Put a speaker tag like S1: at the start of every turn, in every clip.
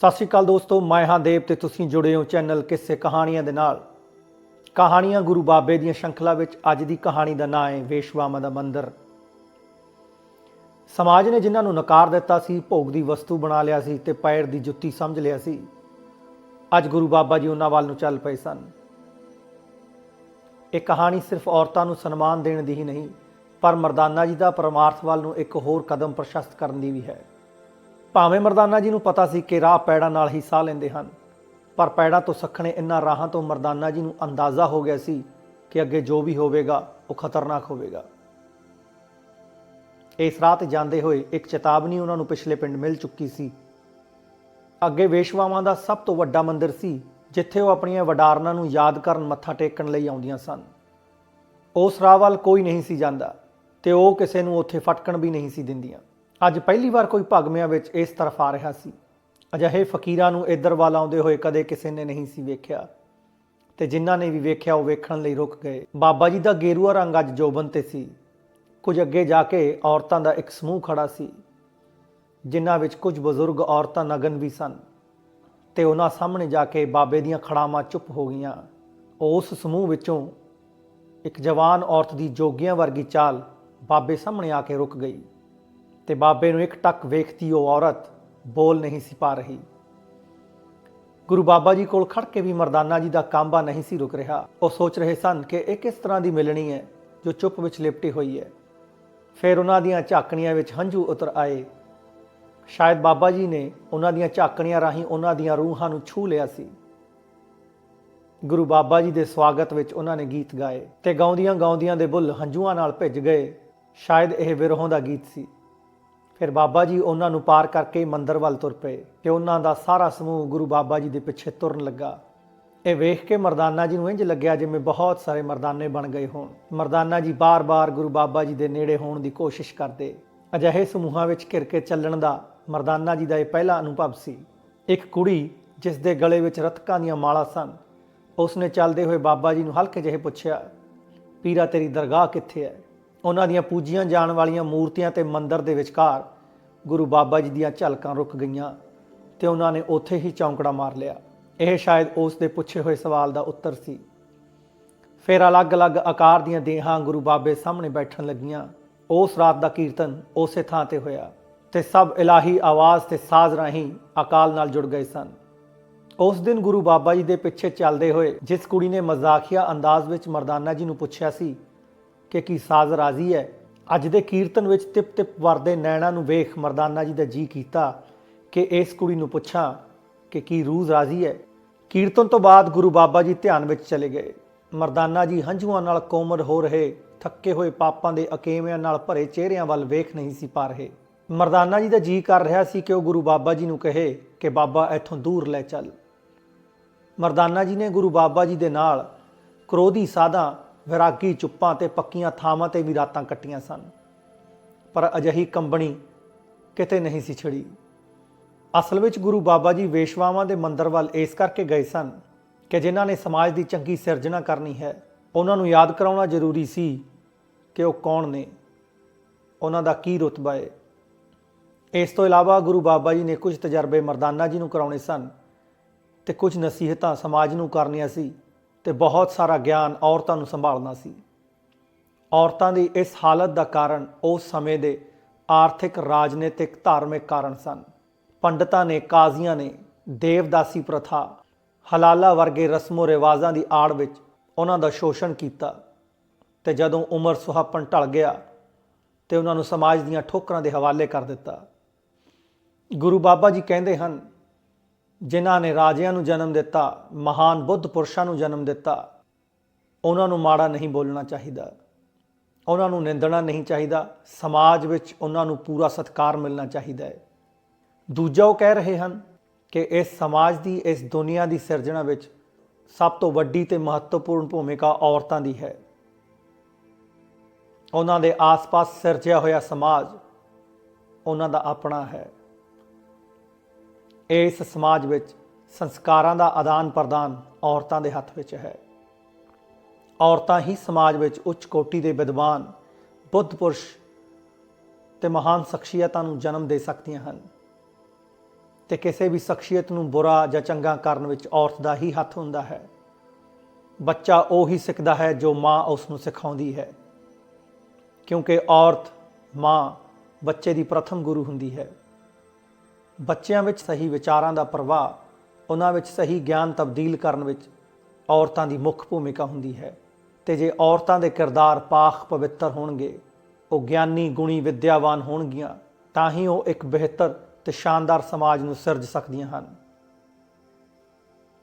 S1: ਸਤਿ ਸ਼੍ਰੀ ਅਕਾਲ ਦੋਸਤੋ, ਮੈਂ ਹਾਂ ਦੇਵ ਤੇ ਤੁਸੀਂ ਜੁੜੇ ਹੋ ਚੈਨਲ ਕਿੱਸੇ ਕਹਾਣੀਆਂ ਦੇ ਨਾਲ। ਕਹਾਣੀਆਂ ਗੁਰੂ ਬਾਬੇ ਦੀਆਂ ਸ਼ೃಂਖਲਾ ਵਿੱਚ ਅੱਜ ਦੀ ਕਹਾਣੀ ਦਾ ਨਾਂ ਹੈ ਵੇਸ਼ਵਾਮਾ ਦਾ ਮੰਦਿਰ। ਸਮਾਜ ਨੇ ਜਿਨ੍ਹਾਂ ਨੂੰ ਨਕਾਰ ਦਿੱਤਾ ਸੀ, ਭੋਗ ਦੀ ਵਸਤੂ ਬਣਾ ਲਿਆ ਸੀ ਤੇ ਪੈਰ ਦੀ ਜੁੱਤੀ ਸਮਝ ਲਿਆ ਸੀ। ਅੱਜ ਗੁਰੂ ਬਾਬਾ ਜੀ ਉਹਨਾਂ ਵੱਲ ਨੂੰ ਚੱਲ ਪਏ ਸਨ। ਇਹ ਕਹਾਣੀ ਸਿਰਫ ਔਰਤਾਂ ਨੂੰ ਸਨਮਾਨ ਦੇਣ ਦੀ ਹੀ ਨਹੀਂ, ਪਰ ਮਰਦਾਨਾ ਜੀ ਦਾ ਪਰਮਾਰਥ ਵੱਲ ਨੂੰ ਇੱਕ ਹੋਰ ਕਦਮ ਪ੍ਰਸ਼ਸਤ ਕਰਨ ਦੀ ਵੀ ਹੈ। ਭਾਵੇਂ ਮਰਦਾਨਾ ਜੀ ਨੂੰ ਪਤਾ ਸੀ ਕਿ ਰਾਹ ਪੈੜਾਂ ਨਾਲ ਹੀ ਸਾਹ ਲੈਂਦੇ ਹਨ, ਪਰ ਪੈੜਾਂ ਤੋਂ ਸਖਣੇ ਇਨ੍ਹਾਂ ਰਾਹਾਂ ਤੋਂ ਮਰਦਾਨਾ ਜੀ ਨੂੰ ਅੰਦਾਜ਼ਾ ਹੋ ਗਿਆ ਸੀ ਕਿ ਅੱਗੇ ਜੋ ਵੀ ਹੋਵੇਗਾ, ਉਹ ਖਤਰਨਾਕ ਹੋਵੇਗਾ। ਇਸ ਰਾਹ ਤੇ ਜਾਂਦੇ ਹੋਏ ਇੱਕ ਚੇਤਾਵਨੀ ਉਹਨਾਂ ਨੂੰ ਪਿਛਲੇ ਪਿੰਡ ਮਿਲ ਚੁੱਕੀ ਸੀ। ਅੱਗੇ ਵੇਸ਼ਵਾਵਾਂ ਦਾ ਸਭ ਤੋਂ ਵੱਡਾ ਮੰਦਿਰ ਸੀ, ਜਿੱਥੇ ਉਹ ਆਪਣੀਆਂ ਵਡਾਰਨਾਂ ਨੂੰ ਯਾਦ ਕਰਨ ਮੱਥਾ ਟੇਕਣ ਲਈ ਆਉਂਦੀਆਂ ਸਨ। ਉਸ ਰਾਹ ਵੱਲ ਕੋਈ ਨਹੀਂ ਸੀ ਜਾਂਦਾ ਤੇ ਉਹ ਕਿਸੇ ਨੂੰ ਉੱਥੇ ਫਟਕਣ ਵੀ ਨਹੀਂ ਸੀ ਦਿੰਦੀਆਂ। ਅੱਜ ਪਹਿਲੀ ਵਾਰ ਕੋਈ ਭਗਮਿਆਂ ਵਿੱਚ ਇਸ ਤਰਫ ਆ ਰਿਹਾ ਸੀ। ਅਜਿਹੇ ਫਕੀਰਾਂ ਨੂੰ ਇੱਧਰ ਵੱਲ ਆਉਂਦੇ ਹੋਏ ਕਦੇ ਕਿਸੇ ਨੇ ਨਹੀਂ ਸੀ ਵੇਖਿਆ। ਤੇ ਜਿਨ੍ਹਾਂ ਨੇ ਵੀ ਵੇਖਿਆ, ਉਹ ਵੇਖਣ ਲਈ ਰੁਕ ਗਏ। ਬਾਬਾ ਜੀ ਦਾ ਗੇਰੂਆ ਰੰਗ ਅੱਜ ਜੋਬਨ ਤੇ ਸੀ। ਕੁਝ ਅੱਗੇ ਜਾ ਕੇ ਔਰਤਾਂ ਦਾ ਇੱਕ ਸਮੂਹ ਖੜਾ ਸੀ, ਜਿਨ੍ਹਾਂ ਵਿੱਚ ਕੁਝ ਬਜ਼ੁਰਗ ਔਰਤਾਂ ਨਗਨ ਵੀ ਸਨ। ਤੇ ਉਹਨਾਂ ਸਾਹਮਣੇ ਜਾ ਕੇ ਬਾਬੇ ਦੀਆਂ ਖੜਾਵਾਂ ਚੁੱਪ ਹੋ ਗਈਆਂ। ਉਸ ਸਮੂਹ ਵਿੱਚੋਂ ਇੱਕ ਜਵਾਨ ਔਰਤ ਦੀ ਜੋਗੀਆਂ ਵਰਗੀ ਚਾਲ ਬਾਬੇ ਸਾਹਮਣੇ ਆ ਕੇ ਰੁਕ ਗਈ। ਤੇ ਬਾਬੇ ਨੂੰ ਇੱਕ ਟੱਕ ਵੇਖਦੀ ਉਹ ਔਰਤ, ਬੋਲ ਨਹੀਂ ਸੀ ਪਾ ਰਹੀ। ਗੁਰੂ ਬਾਬਾ ਜੀ ਕੋਲ ਖੜ ਕੇ ਵੀ ਮਰਦਾਨਾ ਜੀ ਦਾ ਕਾਂਬਾ ਨਹੀਂ ਸੀ ਰੁਕ ਰਿਹਾ। ਉਹ ਸੋਚ ਰਹੇ ਸਨ ਕਿ ਇਹ ਕਿਸ ਤਰ੍ਹਾਂ ਦੀ ਮਿਲਣੀ ਹੈ, ਜੋ ਚੁੱਪ ਵਿੱਚ ਲਿਪਟੀ ਹੋਈ ਹੈ। ਫਿਰ ਉਹਨਾਂ ਦੀਆਂ ਝਾਕਣੀਆਂ ਵਿੱਚ ਹੰਝੂ ਉਤਰ ਆਏ। ਸ਼ਾਇਦ ਬਾਬਾ ਜੀ ਨੇ ਉਹਨਾਂ ਦੀਆਂ ਝਾਕਣੀਆਂ ਰਾਹੀਂ ਉਹਨਾਂ ਦੀਆਂ ਰੂਹਾਂ ਨੂੰ ਛੂ ਲਿਆ ਸੀ। ਗੁਰੂ ਬਾਬਾ ਜੀ ਦੇ ਸਵਾਗਤ ਵਿੱਚ ਉਹਨਾਂ ਨੇ ਗੀਤ ਗਾਏ ਤੇ ਗਾਉਂਦੀਆਂ ਗਾਉਂਦੀਆਂ ਦੇ ਬੁੱਲ ਹੰਝੂਆਂ ਨਾਲ ਭਿੱਜ ਗਏ। ਸ਼ਾਇਦ ਇਹ ਵਿਰਹੋਂ ਦਾ ਗੀਤ ਸੀ। ਫਿਰ ਬਾਬਾ ਜੀ ਉਹਨਾਂ ਨੂੰ ਪਾਰ ਕਰਕੇ ਮੰਦਰ ਵੱਲ ਤੁਰ ਪਏ ਤੇ ਉਹਨਾਂ ਦਾ ਸਾਰਾ ਸਮੂਹ ਗੁਰੂ ਬਾਬਾ ਜੀ ਦੇ ਪਿੱਛੇ ਤੁਰਨ ਲੱਗਾ। ਇਹ ਵੇਖ ਕੇ ਮਰਦਾਨਾ ਜੀ ਨੂੰ ਇੰਜ ਲੱਗਿਆ ਜਿਵੇਂ ਬਹੁਤ ਸਾਰੇ ਮਰਦਾਨੇ ਬਣ ਗਏ ਹੋਣ। ਮਰਦਾਨਾ ਜੀ ਬਾਰ-ਬਾਰ ਗੁਰੂ ਬਾਬਾ ਜੀ ਦੇ ਨੇੜੇ ਹੋਣ ਦੀ ਕੋਸ਼ਿਸ਼ ਕਰਦੇ। ਅਜਿਹੇ ਸਮੂਹਾਂ ਵਿੱਚ ਘਿਰ ਕੇ ਚੱਲਣ ਦਾ ਮਰਦਾਨਾ ਜੀ ਦਾ ਇਹ ਪਹਿਲਾ ਅਨੁਭਵ ਸੀ। ਇੱਕ ਕੁੜੀ ਜਿਸ ਦੇ ਗਲੇ ਵਿੱਚ ਰਤਕਾਂ ਦੀਆਂ ਮਾਲਾ ਸਨ। ਉਸਨੇ ਚੱਲਦੇ ਹੋਏ ਬਾਬਾ ਜੀ ਨੂੰ ਹਲਕੇ ਜਿਹੇ ਪੁੱਛਿਆ, ਪੀਰਾ ਤੇਰੀ ਦਰਗਾਹ ਕਿੱਥੇ ਹੈ? ਉਹਨਾਂ ਦੀਆਂ ਪੂਜੀਆਂ ਜਾਣ ਵਾਲੀਆਂ ਮੂਰਤੀਆਂ ਤੇ ਮੰਦਰ ਦੇ ਵਿਚਕਾਰ ਗੁਰੂ ਬਾਬਾ ਜੀ ਦੀਆਂ ਝਲਕਾਂ ਰੁਕ ਗਈਆਂ ਤੇ ਉਹਨਾਂ ਨੇ ਉੱਥੇ ਹੀ ਚੌਂਕੜਾ ਮਾਰ ਲਿਆ। ਇਹ ਸ਼ਾਇਦ ਉਸ ਦੇ ਪੁੱਛੇ ਹੋਏ ਸਵਾਲ ਦਾ ਉੱਤਰ ਸੀ। ਫਿਰ ਅਲੱਗ-ਅਲੱਗ ਆਕਾਰ ਦੀਆਂ ਦੇਹਾਂ ਗੁਰੂ ਬਾਬੇ ਸਾਹਮਣੇ ਬੈਠਣ ਲੱਗੀਆਂ। ਉਸ ਰਾਤ ਦਾ ਕੀਰਤਨ ਉਸੇ ਥਾਂ ਤੇ ਹੋਇਆ ਤੇ ਸਭ ਇਲਾਹੀ ਆਵਾਜ਼ ਤੇ ਸਾਜ਼ ਰਾਹੀਂ ਅਕਾਲ ਨਾਲ ਜੁੜ ਗਏ ਸਨ। ਉਸ ਦਿਨ ਗੁਰੂ ਬਾਬਾ ਜੀ ਦੇ ਪਿੱਛੇ ਚੱਲਦੇ ਹੋਏ ਜਿਸ ਕੁੜੀ ਨੇ ਮਜ਼ਾਕੀਆ ਅੰਦਾਜ਼ ਵਿੱਚ ਮਰਦਾਨਾ ਜੀ ਨੂੰ ਪੁੱਛਿਆ ਸੀ ਕਿ ਕੀ ਸਾਜ਼ ਰਾਜ਼ੀ ਹੈ? ਅੱਜ ਦੇ ਕੀਰਤਨ ਵਿੱਚ ਤਿਪ ਤਿਪ ਵਰਦੇ ਨੈਣਾ ਨੂੰ ਵੇਖ ਮਰਦਾਨਾ ਜੀ ਦਾ ਜੀ ਕੀਤਾ ਕਿ ਇਸ ਕੁੜੀ ਨੂੰ ਪੁੱਛਾਂ ਕਿ ਕੀ ਰੂਹ ਰਾਜ਼ੀ ਹੈ। ਕੀਰਤਨ ਤੋਂ ਬਾਅਦ ਗੁਰੂ ਬਾਬਾ ਜੀ ਧਿਆਨ ਵਿੱਚ ਚਲੇ ਗਏ। ਮਰਦਾਨਾ ਜੀ ਹੰਝੂਆਂ ਨਾਲ ਕੋਮਲ ਹੋ ਰਹੇ, ਥੱਕੇ ਹੋਏ ਪਾਪਾਂ ਦੇ ਅਕੇਵਿਆਂ ਨਾਲ ਭਰੇ ਚਿਹਰਿਆਂ ਵੱਲ ਵੇਖ ਨਹੀਂ ਸੀ ਪਾ ਰਹੇ। ਮਰਦਾਨਾ ਜੀ ਦਾ ਜੀ ਕਰ ਰਿਹਾ ਸੀ ਕਿ ਉਹ ਗੁਰੂ ਬਾਬਾ ਜੀ ਨੂੰ ਕਹੇ ਕਿ ਬਾਬਾ ਇੱਥੋਂ ਦੂਰ ਲੈ ਚੱਲ। ਮਰਦਾਨਾ ਜੀ ਨੇ ਗੁਰੂ ਬਾਬਾ ਜੀ ਦੇ ਨਾਲ ਕ੍ਰੋਧੀ ਸਾਧਾਂ ਵਿਰਾਗੀ ਚੁੱਪਾਂ ਤੇ ਪੱਕੀਆਂ ਥਾਵਾਂ ਤੇ ਵੀ ਰਾਤਾਂ ਕੱਟੀਆਂ ਸਨ। ਪਰ ਅਜਿਹੀ ਕੰਬਣੀ ਕਿਤੇ ਨਹੀਂ ਸੀ ਛੜੀ। ਅਸਲ ਵਿੱਚ ਗੁਰੂ ਬਾਬਾ ਜੀ ਵੇਸ਼ਵਾਵਾਂ ਦੇ ਮੰਦਰ ਵੱਲ ਇਸ ਕਰਕੇ ਗਏ ਸਨ ਕਿ ਜਿਨ੍ਹਾਂ ਨੇ ਸਮਾਜ ਦੀ ਚੰਗੀ ਸਿਰਜਣਾ ਕਰਨੀ ਹੈ, ਉਹਨਾਂ ਨੂੰ ਯਾਦ ਕਰਾਉਣਾ ਜ਼ਰੂਰੀ ਸੀ ਕਿ ਉਹ ਕੌਣ ਨੇ, ਉਹਨਾਂ ਦਾ ਕੀ ਰੁਤਬਾ ਹੈ ਇਸ ਤੋਂ ਇਲਾਵਾ ਗੁਰੂ ਬਾਬਾ ਜੀ ਨੇ ਕੁਝ ਤਜਰਬੇ ਮਰਦਾਨਾ ਜੀ ਨੂੰ ਕਰਾਉਣੇ ਸਨ ਤੇ ਕੁਝ ਨਸੀਹਤਾਂ ਸਮਾਜ ਨੂੰ ਕਰਨੀਆਂ ਸੀ। ਤੇ ਬਹੁਤ ਸਾਰਾ ਗਿਆਨ ਔਰਤਾਂ ਨੂੰ ਸੰਭਾਲਣਾ ਸੀ। ਔਰਤਾਂ ਦੀ ਇਸ ਹਾਲਤ ਦਾ ਕਾਰਨ ਉਸ ਸਮੇਂ ਦੇ ਆਰਥਿਕ, ਰਾਜਨੀਤਿਕ, ਧਾਰਮਿਕ ਕਾਰਨ ਸਨ। ਪੰਡਤਾਂ ਨੇ, ਕਾਜ਼ੀਆਂ ਨੇ, ਦੇਵਦਾਸੀ ਪ੍ਰਥਾ, ਹਲਾਲਾ ਵਰਗੇ ਰਸਮੋ ਰਿਵਾਜ਼ਾਂ ਦੀ ਆੜ ਵਿੱਚ ਉਹਨਾਂ ਦਾ ਸ਼ੋਸ਼ਣ ਕੀਤਾ ਤੇ ਜਦੋਂ ਉਮਰ ਸੁਹਾਪਣ ਢਲ ਗਿਆ ਤੇ ਉਹਨਾਂ ਨੂੰ ਸਮਾਜ ਦੀਆਂ ਠੋਕਰਾਂ ਦੇ ਹਵਾਲੇ ਕਰ ਦਿੱਤਾ। ਗੁਰੂ ਬਾਬਾ ਜੀ ਕਹਿੰਦੇ ਹਨ ਜਿਨ੍ਹਾਂ ਨੇ ਰਾਜਿਆਂ ਨੂੰ ਜਨਮ ਦਿੱਤਾ, ਮਹਾਨ ਬੁੱਧ ਪੁਰਸ਼ਾਂ ਨੂੰ ਜਨਮ ਦਿੱਤਾ, ਉਹਨਾਂ ਨੂੰ ਮਾੜਾ ਨਹੀਂ ਬੋਲਣਾ ਚਾਹੀਦਾ। ਉਹਨਾਂ ਨੂੰ ਨਿੰਦਣਾ ਨਹੀਂ ਚਾਹੀਦਾ। ਸਮਾਜ ਵਿੱਚ ਉਹਨਾਂ ਨੂੰ ਪੂਰਾ ਸਤਿਕਾਰ ਮਿਲਣਾ ਚਾਹੀਦਾ ਹੈ। ਦੂਜਾ ਉਹ ਕਹਿ ਰਹੇ ਹਨ ਕਿ ਇਸ ਸਮਾਜ ਦੀ, ਇਸ ਦੁਨੀਆ ਦੀ ਸਿਰਜਣਾ ਵਿੱਚ ਸਭ ਤੋਂ ਵੱਡੀ ਤੇ ਮਹੱਤਵਪੂਰਨ ਭੂਮਿਕਾ ਔਰਤਾਂ ਦੀ ਹੈ। ਉਹਨਾਂ ਦੇ ਆਸ-ਪਾਸ ਸਿਰਜਿਆ ਹੋਇਆ ਸਮਾਜ ਉਹਨਾਂ ਦਾ ਆਪਣਾ ਹੈ। ਇਸ ਸਮਾਜ ਵਿੱਚ ਸੰਸਕਾਰਾਂ ਦਾ ਆਦਾਨ ਪ੍ਰਦਾਨ ਔਰਤਾਂ ਦੇ ਹੱਥ ਵਿੱਚ ਹੈ। ਔਰਤਾਂ ਹੀ ਸਮਾਜ ਵਿੱਚ ਉੱਚ ਕੋਟੀ ਦੇ ਵਿਦਵਾਨ, ਬੁੱਧ ਪੁਰਸ਼ ਤੇ ਮਹਾਨ ਸ਼ਖਸੀਅਤਾਂ ਨੂੰ ਜਨਮ ਦੇ ਸਕਦੀਆਂ ਹਨ ਤੇ ਕਿਸੇ ਵੀ ਸ਼ਖਸੀਅਤ ਨੂੰ ਬੁਰਾ ਜਾਂ ਚੰਗਾ ਕਰਨ ਵਿੱਚ ਔਰਤ ਦਾ ਹੀ ਹੱਥ ਹੁੰਦਾ ਹੈ। ਬੱਚਾ ਉਹ ਹੀ ਸਿੱਖਦਾ ਹੈ ਜੋ ਮਾਂ ਉਸ ਨੂੰ ਸਿਖਾਉਂਦੀ ਹੈ, ਕਿਉਂਕਿ ਔਰਤ ਮਾਂ ਬੱਚੇ ਦੀ ਪ੍ਰਥਮ ਗੁਰੂ ਹੁੰਦੀ ਹੈ। ਬੱਚਿਆਂ ਵਿੱਚ ਸਹੀ ਵਿਚਾਰਾਂ ਦਾ ਪ੍ਰਵਾਹ, ਉਹਨਾਂ ਵਿੱਚ ਸਹੀ ਗਿਆਨ ਤਬਦੀਲ ਕਰਨ ਵਿੱਚ ਔਰਤਾਂ ਦੀ ਮੁੱਖ ਭੂਮਿਕਾ ਹੁੰਦੀ ਹੈ। ਤੇ ਜੇ ਔਰਤਾਂ ਦੇ ਕਿਰਦਾਰ ਪਾਖ ਪਵਿੱਤਰ ਹੋਣਗੇ, ਉਹ ਗਿਆਨੀ ਗੁਣੀ ਵਿਦਿਆਵਾਨ ਹੋਣਗੀਆਂ, ਤਾਂ ਹੀ ਉਹ ਇੱਕ ਬਿਹਤਰ ਤੇ ਸ਼ਾਨਦਾਰ ਸਮਾਜ ਨੂੰ ਸਿਰਜ ਸਕਦੀਆਂ ਹਨ।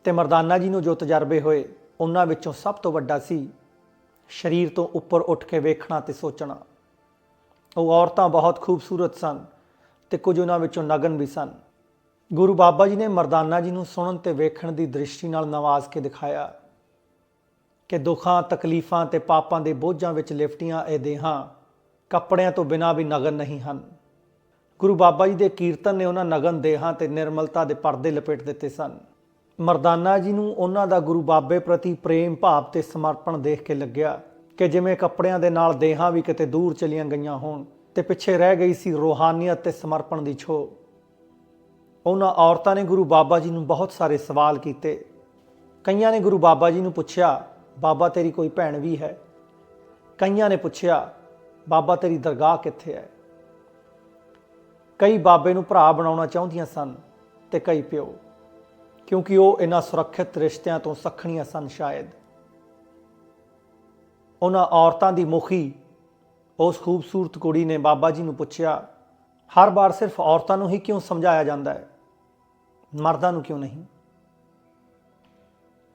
S1: ਤੇ ਮਰਦਾਨਾ ਜੀ ਨੂੰ ਜੋ ਤਜਰਬੇ ਹੋਏ, ਉਹਨਾਂ ਵਿੱਚੋਂ ਸਭ ਤੋਂ ਵੱਡਾ ਸੀ ਸਰੀਰ ਤੋਂ ਉੱਪਰ ਉੱਠ ਕੇ ਵੇਖਣਾ ਤੇ ਸੋਚਣਾ। ਉਹ ਔਰਤਾਂ ਬਹੁਤ ਖੂਬਸੂਰਤ ਸਨ ਤੇ ਕੁਝ ਉਹਨਾਂ ਵਿੱਚੋਂ ਨਗਨ ਵੀ ਸਨ। ਗੁਰੂ ਬਾਬਾ ਜੀ ਨੇ ਮਰਦਾਨਾ ਜੀ ਨੂੰ ਸੁਣਨ ਤੇ ਵੇਖਣ ਦੀ ਦ੍ਰਿਸ਼ਟੀ ਨਾਲ ਨਵਾਜ਼ ਕੇ ਦਿਖਾਇਆ ਕਿ ਦੁੱਖਾਂ, ਤਕਲੀਫਾਂ ਤੇ ਪਾਪਾਂ ਦੇ ਬੋਝਾਂ ਵਿੱਚ ਲਿਫਟੀਆਂ ਇਹ ਦੇਹਾਂ ਕੱਪੜਿਆਂ ਤੋਂ ਬਿਨਾਂ ਵੀ ਨਗਨ ਨਹੀਂ ਹਨ। ਗੁਰੂ ਬਾਬਾ ਜੀ ਦੇ ਕੀਰਤਨ ਨੇ ਉਹਨਾਂ ਨਗਨ ਦੇਹਾਂ ਤੇ ਨਿਰਮਲਤਾ ਦੇ ਪਰਦੇ ਲਪੇਟ ਦਿੱਤੇ ਸਨ। ਮਰਦਾਨਾ ਜੀ ਨੂੰ ਉਹਨਾਂ ਦਾ ਗੁਰੂ ਬਾਬੇ ਪ੍ਰਤੀ ਪ੍ਰੇਮ, ਭਾਵ ਤੇ ਸਮਰਪਣ ਦੇਖ ਕੇ ਲੱਗਿਆ ਕਿ ਜਿਵੇਂ ਕੱਪੜਿਆਂ ਦੇ ਨਾਲ ਦੇਹਾਂ ਵੀ ਕਿਤੇ ਦੂਰ ਚਲੀਆਂ ਗਈਆਂ ਹੋਣ ਤੇ ਪਿੱਛੇ ਰਹਿ ਗਈ ਸੀ ਰੋਹਾਨੀਅਤ ਤੇ ਸਮਰਪਣ ਦੀ ਛੋ ਉਹਨਾਂ ਔਰਤਾਂ ਨੇ ਗੁਰੂ ਬਾਬਾ ਜੀ ਨੂੰ ਬਹੁਤ ਸਾਰੇ ਸਵਾਲ ਕੀਤੇ। ਕਈਆਂ ਨੇ ਗੁਰੂ ਬਾਬਾ ਜੀ ਨੂੰ ਪੁੱਛਿਆ, ਬਾਬਾ ਤੇਰੀ ਕੋਈ ਭੈਣ ਵੀ ਹੈ? ਕਈਆਂ ਨੇ ਪੁੱਛਿਆ, ਬਾਬਾ ਤੇਰੀ ਦਰਗਾਹ ਕਿੱਥੇ ਹੈ? ਕਈ ਬਾਬੇ ਨੂੰ ਭਰਾ ਬਣਾਉਣਾ ਚਾਹੁੰਦੀਆਂ ਸਨ ਤੇ ਕਈ ਪਿਓ, ਕਿਉਂਕਿ ਉਹ ਇਹਨਾਂ ਸੁਰੱਖਿਅਤ ਰਿਸ਼ਤਿਆਂ ਤੋਂ ਸਖਣੀਆਂ ਸਨ ਸ਼ਾਇਦ। ਉਹਨਾਂ ਔਰਤਾਂ ਦੀ ਮੁਖੀ ਉਸ ਖੂਬਸੂਰਤ ਕੁੜੀ ਨੇ ਬਾਬਾ ਜੀ ਨੂੰ ਪੁੱਛਿਆ, ਹਰ ਵਾਰ ਸਿਰਫ ਔਰਤਾਂ ਨੂੰ ਹੀ ਕਿਉਂ ਸਮਝਾਇਆ ਜਾਂਦਾ ਹੈ? ਮਰਦਾਂ ਨੂੰ ਕਿਉਂ ਨਹੀਂ?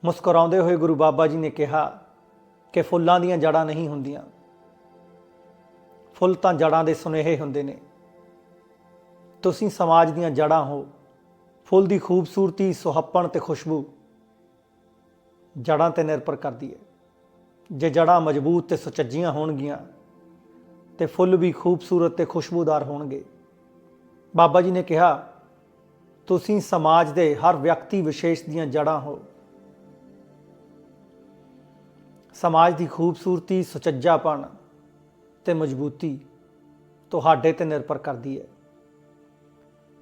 S1: ਮੁਸਕਰਾਉਂਦੇ ਹੋਏ ਗੁਰੂ ਬਾਬਾ ਜੀ ਨੇ ਕਿਹਾ ਕਿ ਫੁੱਲਾਂ ਦੀਆਂ ਜੜਾਂ ਨਹੀਂ ਹੁੰਦੀਆਂ। ਫੁੱਲ ਤਾਂ ਜੜਾਂ ਦੇ ਸੁਨੇਹੇ ਹੁੰਦੇ ਨੇ। ਤੁਸੀਂ ਸਮਾਜ ਦੀਆਂ ਜੜਾਂ ਹੋ। ਫੁੱਲ ਦੀ ਖੂਬਸੂਰਤੀ, ਸੁਹੱਪਣ ਤੇ ਖੁਸ਼ਬੂ ਜੜਾਂ ਤੇ ਨਿਰਭਰ ਕਰਦੀ ਹੈ। ਜੇ ਜੜਾਂ ਮਜ਼ਬੂਤ ਤੇ ਸੁਚੱਜੀਆਂ ਹੋਣਗੀਆਂ ਤੇ ਫੁੱਲ ਵੀ ਖੂਬਸੂਰਤ ਤੇ ਖੁਸ਼ਬੂਦਾਰ ਹੋਣਗੇ। ਬਾਬਾ ਜੀ ਨੇ ਕਿਹਾ, ਤੁਸੀਂ ਸਮਾਜ ਦੇ ਹਰ ਵਿਅਕਤੀ ਵਿਸ਼ੇਸ਼ ਦੀਆਂ ਜੜਾਂ ਹੋ। ਸਮਾਜ ਦੀ ਖੂਬਸੂਰਤੀ ਸੁਚੱਜਾਪਣ ਤੇ ਮਜ਼ਬੂਤੀ ਤੁਹਾਡੇ ਤੇ ਨਿਰਭਰ ਕਰਦੀ ਹੈ।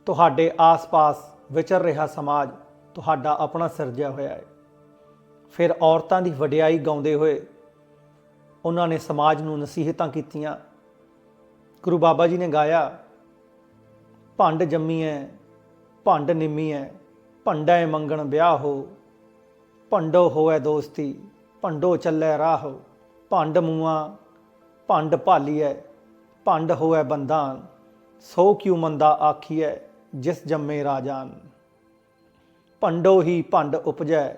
S1: ਤੁਹਾਡੇ ਆਸ-ਪਾਸ ਵਿਚਰ ਰਿਹਾ ਸਮਾਜ ਤੁਹਾਡਾ ਆਪਣਾ ਸਿਰਜਿਆ ਹੋਇਆ ਹੈ। ਫਿਰ ਔਰਤਾਂ ਦੀ ਵਡਿਆਈ ਗਾਉਂਦੇ ਹੋਏ ਉਹਨਾਂ ਨੇ ਸਮਾਜ ਨੂੰ ਨਸੀਹਤਾਂ ਕੀਤੀਆਂ ਗੁਰੂ ਬਾਬਾ ਜੀ ਨੇ ਗਾਇਆ, ਭੰਡ ਜੰਮੀ ਐ, ਭੰਡ ਨਿੰਮੀ ਐ, ਭੰਡੈ ਮੰਗਣ ਵਿਆਹ ਹੋ, ਭੰਡੋ ਹੋਵੇ ਦੋਸਤੀ, ਭੰਡੋ ਚੱਲੇ ਰਾਹ ਭੰਡ ਮੂਆ ਭੰਡ ਭਾਲੀਐ, ਭੰਡ ਹੋਵੇ ਬੰਦਾਨ ਸੋ ਕਿਉ ਮੰਦਾ ਆਖੀਐ, ਜਿਸ ਜੰਮੇ ਰਾਜਾਨ? ਭੰਡੋ ਹੀ ਭੰਡ ਉਪਜੈ,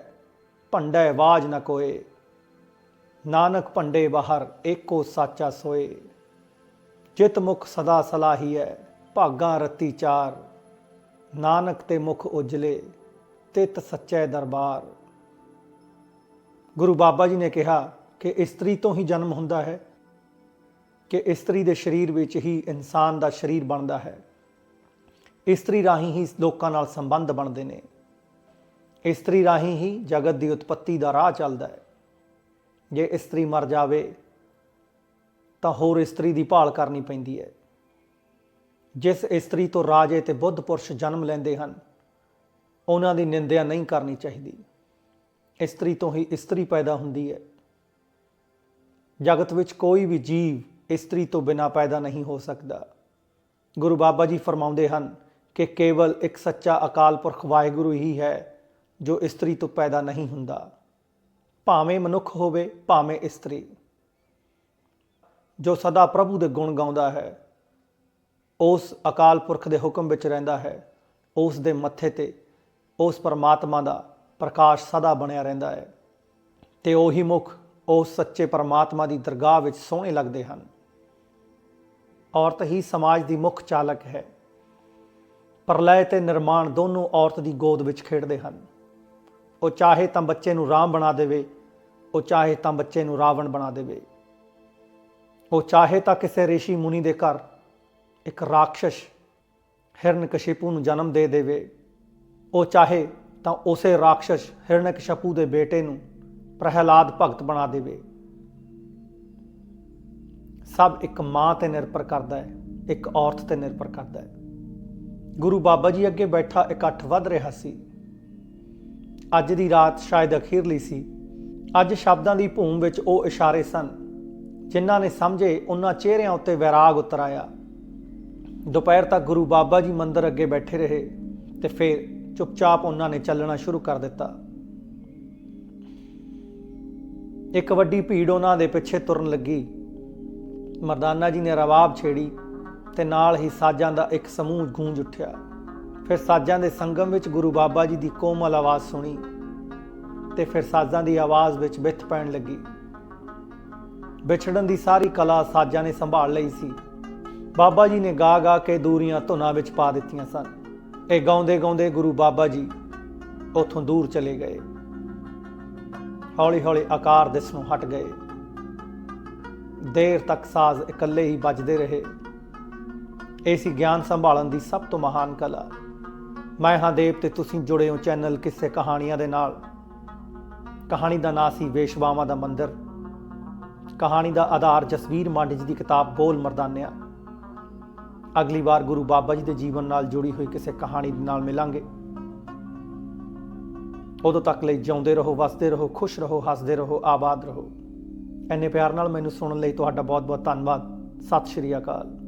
S1: ਭੰਡੈ ਬਾਜ ਨ ਕੋਏ, ਨਾਨਕ ਭੰਡੇ ਬਾਹਰ ਏਕੋ ਸਾਚਾ ਸੋਏ ਚਿਤ ਮੁਖ ਸਦਾ ਸਲਾਹੀ ਹੈ ਭਾਗਾਂ ਰਤੀ ਚਾਰ। ਨਾਨਕ ਤੇ ਮੁਖ ਉਜਲੇ, ਤਿਤ ਸੱਚੇ ਦਰਬਾਰ। ਗੁਰੂ ਬਾਬਾ ਜੀ ਨੇ ਕਿਹਾ ਕਿ ਇਸਤਰੀ ਤੋਂ ਹੀ ਜਨਮ ਹੁੰਦਾ ਹੈ, ਕਿ ਇਸਤਰੀ ਦੇ ਸਰੀਰ ਵਿੱਚ ਹੀ ਇਨਸਾਨ ਦਾ ਸਰੀਰ ਬਣਦਾ ਹੈ। ਇਸਤਰੀ ਰਾਹੀਂ ਹੀ ਲੋਕਾਂ ਨਾਲ ਸੰਬੰਧ ਬਣਦੇ ਨੇ। ਇਸਤਰੀ ਰਾਹੀਂ ਹੀ ਜਗਤ ਦੀ ਉਤਪਤੀ ਦਾ ਰਾਹ ਚੱਲਦਾ ਹੈ। ਜੇ ਇਸਤਰੀ ਮਰ ਜਾਵੇ ਤਾਂ ਹੋਰ ਇਸਤਰੀ ਦੀ ਭਾਲ ਕਰਨੀ ਪੈਂਦੀ ਹੈ। ਜਿਸ ਇਸਤਰੀ ਤੋਂ ਰਾਜੇ ਤੇ ਬੁੱਧ ਪੁਰਸ਼ ਜਨਮ ਲੈਂਦੇ ਹਨ, ਉਹਨਾਂ ਦੀ ਨਿੰਦਿਆ ਨਹੀਂ ਕਰਨੀ ਚਾਹੀਦੀ। ਇਸਤਰੀ ਤੋਂ ਹੀ ਇਸਤਰੀ ਪੈਦਾ ਹੁੰਦੀ ਹੈ। ਜਗਤ ਵਿੱਚ ਕੋਈ ਵੀ ਜੀਵ ਇਸਤਰੀ ਤੋਂ ਬਿਨਾਂ ਪੈਦਾ ਨਹੀਂ ਹੋ ਸਕਦਾ। ਗੁਰੂ ਬਾਬਾ ਜੀ ਫਰਮਾਉਂਦੇ ਹਨ ਕਿ ਕੇਵਲ ਇੱਕ ਸੱਚਾ ਅਕਾਲ ਪੁਰਖ ਵਾਹਿਗੁਰੂ ਹੀ ਹੈ ਜੋ ਇਸਤਰੀ ਤੋਂ ਪੈਦਾ ਨਹੀਂ ਹੁੰਦਾ। ਭਾਵੇਂ ਮਨੁੱਖ ਹੋਵੇ, ਭਾਵੇਂ ਇਸਤਰੀ ਜੋ ਸਦਾ ਪ੍ਰਭੂ ਦੇ ਗੁਣ ਗਾਉਂਦਾ ਹੈ, ਉਸ ਅਕਾਲ ਪੁਰਖ ਦੇ ਹੁਕਮ ਵਿੱਚ ਰਹਿੰਦਾ ਹੈ, ਉਸ ਦੇ ਮੱਥੇ ਤੇ, ਉਸ ਪਰਮਾਤਮਾ ਦਾ ਪ੍ਰਕਾਸ਼ ਸਦਾ ਬਣਿਆ ਰਹਿੰਦਾ ਹੈ। ਤੇ ਉਹੀ ਮੁਖ ਉਸ ਸੱਚੇ ਪਰਮਾਤਮਾ ਦੀ ਦਰਗਾਹ ਵਿੱਚ ਸੋਹਣੇ ਲੱਗਦੇ ਹਨ। ਔਰਤ ਹੀ ਸਮਾਜ ਦੀ ਮੁੱਖ ਚਾਲਕ ਹੈ। ਪ੍ਰਲੈ ਤੇ ਨਿਰਮਾਣ ਦੋਨੋਂ ਔਰਤ ਦੀ ਗੋਦ ਵਿੱਚ ਖੇਡਦੇ ਹਨ। ਉਹ ਚਾਹੇ ਤਾਂ ਬੱਚੇ ਨੂੰ ਰਾਮ ਬਣਾ ਦੇਵੇ, ਉਹ ਚਾਹੇ ਤਾਂ ਬੱਚੇ ਨੂੰ ਰਾਵਣ ਬਣਾ ਦੇਵੇ। ਉਹ ਚਾਹੇ ਤਾਂ ਕਿਸੇ ઋષਿ ਮੁਨੀ ਦੇ ਘਰ ਇੱਕ ਰਾਖਸ਼ ਹਿਰਣਕਸ਼ਿਪੂ ਨੂੰ ਜਨਮ ਦੇ ਦੇਵੇ। ਉਹ ਚਾਹੇ ਤਾਂ ਉਸੇ ਰਾਖਸ਼ ਹਿਰਣਕਸ਼ਿਪੂ ਦੇ ਬੇਟੇ ਨੂੰ ਪ੍ਰਹਿਲਾਦ ਭਗਤ ਬਣਾ ਦੇਵੇ। ਸਭ ਇੱਕ ਮਾਂ ਤੇ ਨਿਰਭਰ ਕਰਦਾ ਹੈ, ਇੱਕ ਔਰਤ ਤੇ ਨਿਰਭਰ ਕਰਦਾ ਹੈ। ਗੁਰੂ ਬਾਬਾ ਜੀ ਅੱਗੇ ਬੈਠਾ ਇਕੱਠ ਵੱਧ ਰਿਹਾ ਸੀ। ਅੱਜ ਦੀ ਰਾਤ ਸ਼ਾਇਦ ਅਖੀਰਲੀ ਸੀ। ਅੱਜ ਸ਼ਬਦਾਂ ਦੀ ਭੂਮ ਵਿੱਚ ਉਹ ਇਸ਼ਾਰੇ ਸਨ। ਜਿਨ੍ਹਾਂ ਨੇ ਸਮਝੇ, ਉਹਨਾਂ ਚਿਹਰਿਆਂ ਉੱਤੇ ਵਿਰਾਗ ਉਤਰ ਆਇਆ ਦੁਪਹਿਰ ਤੱਕ ਗੁਰੂ ਬਾਬਾ ਜੀ ਮੰਦਰ ਅੱਗੇ ਬੈਠੇ ਰਹੇ ਤੇ ਫਿਰ ਚੁੱਪਚਾਪ ਉਹਨਾਂ ਨੇ ਚੱਲਣਾ ਸ਼ੁਰੂ ਕਰ ਦਿੱਤਾ। ਇੱਕ ਵੱਡੀ ਭੀੜ ਉਹਨਾਂ ਦੇ ਪਿੱਛੇ ਤੁਰਨ ਲੱਗੀ। ਮਰਦਾਨਾ ਜੀ ਨੇ ਰਵਾਬ ਛੇੜੀ ਤੇ ਨਾਲ ਹੀ ਸਾਜ਼ਾਂ ਦਾ ਇੱਕ ਸਮੂਹ ਗੂੰਜ ਉੱਠਿਆ। ਫਿਰ ਸਾਜ਼ਾਂ ਦੇ ਸੰਗਮ ਵਿੱਚ ਗੁਰੂ ਬਾਬਾ ਜੀ ਦੀ ਕੋਮਲ ਆਵਾਜ਼ ਸੁਣੀ ਤੇ ਫਿਰ ਸਾਜ਼ਾਂ ਦੀ ਆਵਾਜ਼ ਵਿੱਚ ਬਿੱਥ ਪੈਣ ਲੱਗੀ। ਵਿਛੜਨ ਦੀ ਸਾਰੀ ਕਲਾ ਸਾਜ਼ਾਂ ਨੇ ਸੰਭਾਲ ਲਈ ਸੀ। ਬਾਬਾ ਜੀ ਨੇ ਗਾ ਗਾ ਕੇ ਦੂਰੀਆਂ ਧੁਨਾਂ ਵਿੱਚ ਪਾ ਦਿੱਤੀਆਂ ਸਨ। ਇਹ ਗਾਉਂਦੇ ਗਾਉਂਦੇ ਗੁਰੂ ਬਾਬਾ ਜੀ ਉੱਥੋਂ ਦੂਰ ਚਲੇ ਗਏ। ਹੌਲੀ ਹੌਲੀ ਆਕਾਰ ਦਿਸ ਨੂੰ ਹਟ ਗਏ। ਦੇਰ ਤੱਕ ਸਾਜ਼ ਇਕੱਲੇ ਹੀ ਵੱਜਦੇ ਰਹੇ। ਇਹ ਸੀ ਗਿਆਨ ਸੰਭਾਲਣ ਦੀ ਸਭ ਤੋਂ ਮਹਾਨ ਕਲਾ। ਮੈਂ ਹਾਂ ਦੇਵ ਤੇ ਤੁਸੀਂ ਜੁੜੇ ਹੋ ਚੈਨਲ ਕਿਸੇ ਕਹਾਣੀਆਂ ਦੇ ਨਾਲ। ਕਹਾਣੀ ਦਾ ਨਾਂ ਸੀ ਵੇਸ਼ਵਾਵਾਂ ਦਾ ਮੰਦਿਰ। ਕਹਾਣੀ ਦਾ ਆਧਾਰ ਜਸਵੀਰ ਮੰਡ ਜੀ ਦੀ ਕਿਤਾਬ ਬੋਲ ਮਰਦਾਨਿਆ। ਅਗਲੀ ਵਾਰ ਗੁਰੂ ਬਾਬਾ ਜੀ ਦੇ ਜੀਵਨ ਨਾਲ ਜੁੜੀ ਹੋਈ ਕਿਸੇ ਕਹਾਣੀ ਦੇ ਨਾਲ ਮਿਲਾਂਗੇ। ਉਦੋਂ ਤੱਕ ਲਈ ਜਿਉਂਦੇ ਰਹੋ, ਵਸਦੇ ਰਹੋ, ਖੁਸ਼ ਰਹੋ, ਹੱਸਦੇ ਰਹੋ, ਆਬਾਦ ਰਹੋ। ਐਨੇ ਪਿਆਰ ਨਾਲ ਮੈਨੂੰ ਸੁਣਨ ਲਈ ਤੁਹਾਡਾ ਬਹੁਤ ਬਹੁਤ ਧੰਨਵਾਦ। ਸਤਿ ਸ਼੍ਰੀ ਅਕਾਲ।